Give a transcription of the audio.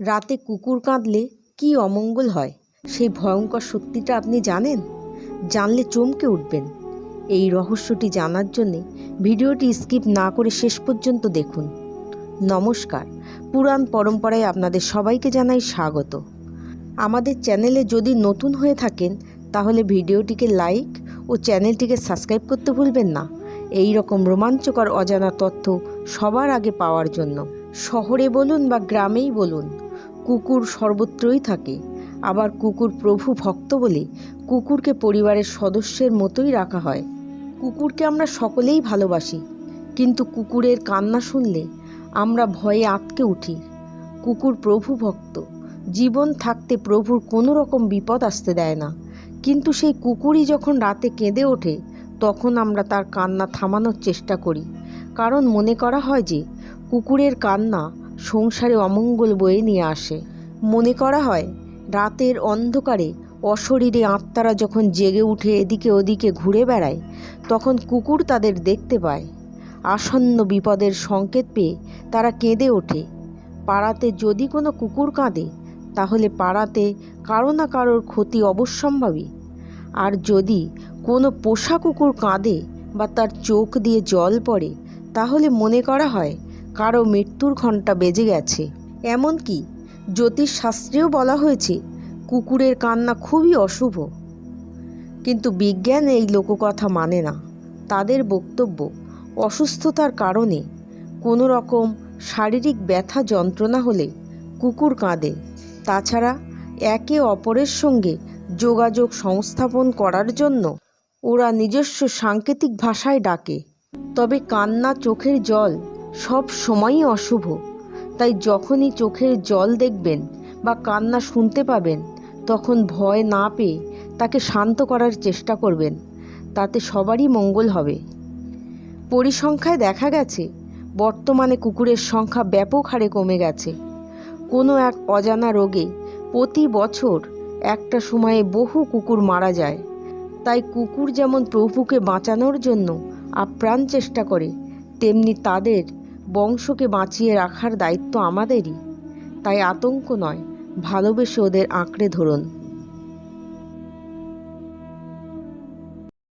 রাতে কুকুর কাঁদলে কী অমঙ্গল হয়? সেই ভয়ঙ্কর সত্যিটা আপনি জানেন? জানলে চমকে উঠবেন। এই রহস্যটি জানার জন্যে ভিডিওটি স্কিপ না করে শেষ পর্যন্ত দেখুন। নমস্কার। পুরাণ পরম্পরায় আপনাদের সবাইকে জানাই স্বাগত। আমাদের চ্যানেলে যদি নতুন হয়ে থাকেন, তাহলে ভিডিওটিকে লাইক ও চ্যানেলটিকে সাবস্ক্রাইব করতে ভুলবেন না। এই রকম রোমাঞ্চকর অজানা তথ্য সবার আগে পাওয়ার জন্য। শহরে বলুন বা গ্রামেই বলুন কুকুর সর্বত্রই থাকে। আবার কুকুর প্রভু ভক্ত বলে কুকুরকে পরিবারের সদস্যের মতোই রাখা হয়। কুকুরকে আমরা সকলেই ভালোবাসি, কিন্তু কুকুরের কান্না শুনলে আমরা ভয়ে আটকে উঠি। কুকুর প্রভু ভক্ত, জীবন থাকতে প্রভুর কোনো রকম বিপদ আসতে দেয় না। কিন্তু সেই কুকুরই যখন রাতে কেঁদে ওঠে, তখন আমরা তার কান্না থামানোর চেষ্টা করি। কারণ মনে করা হয় যে, কুকুরের কান্না সংসারে অমঙ্গল বয়ে নিয়ে আসে। মনে করা হয়, রাতের অন্ধকারে অশরীরে আত্মারা যখন জেগে উঠে এদিকে ওদিকে ঘুরে বেড়ায়, তখন কুকুর তাদের দেখতে পায়। আসন্ন বিপদের সংকেত পেয়ে তারা কেঁদে ওঠে। পাড়াতে যদি কোনো কুকুর কাঁদে, তাহলে পাড়াতে কারও না কারোর ক্ষতি অবশ্যম্ভাবী। আর যদি কোনো পোষা কুকুর কাঁদে বা তার চোখ দিয়ে জল পড়ে, তাহলে মনে করা হয় কারও মৃত্যুর ঘণ্টা বেজে গেছে। এমনকি জ্যোতিষশাস্ত্রেও বলা হয়েছে, কুকুরের কান্না খুবই অশুভ। কিন্তু বিজ্ঞান এই লোককথা মানে না। তাদের বক্তব্য অসুস্থতার কারণে। কোনো রকম শারীরিক ব্যথা যন্ত্রণা হলে কুকুর কাঁদে। তাছাড়া একে অপরের সঙ্গে যোগাযোগ সংস্থাপন করার জন্য ওরা নিজস্ব সাংকেতিক ভাষায় ডাকে। তবে কান্না চোখের জল সব সময়ই অশুভ। তাই যখনই চোখের জল দেখবেন বা কান্না শুনতে পাবেন, তখন ভয় না পেয়ে তাকে শান্ত করার চেষ্টা করবেন। তাতে সবারই মঙ্গল হবে। পরিসংখ্যায় দেখা গেছে, বর্তমানে কুকুরের সংখ্যা ব্যাপক হারে কমে গেছে। কোনো এক অজানা রোগে প্রতি বছর একটা সময়ে বহু কুকুর মারা যায়। তাই কুকুর যেমন প্রভুকে বাঁচানোর জন্য আপ্রাণ চেষ্টা করে, তেমনি তাদের বংশকে বাঁচিয়ে রাখার দায়িত্ব আমাদেরই। তাই আতঙ্ক নয় ভালোবেসে ওদের আঁকড়ে ধরুন।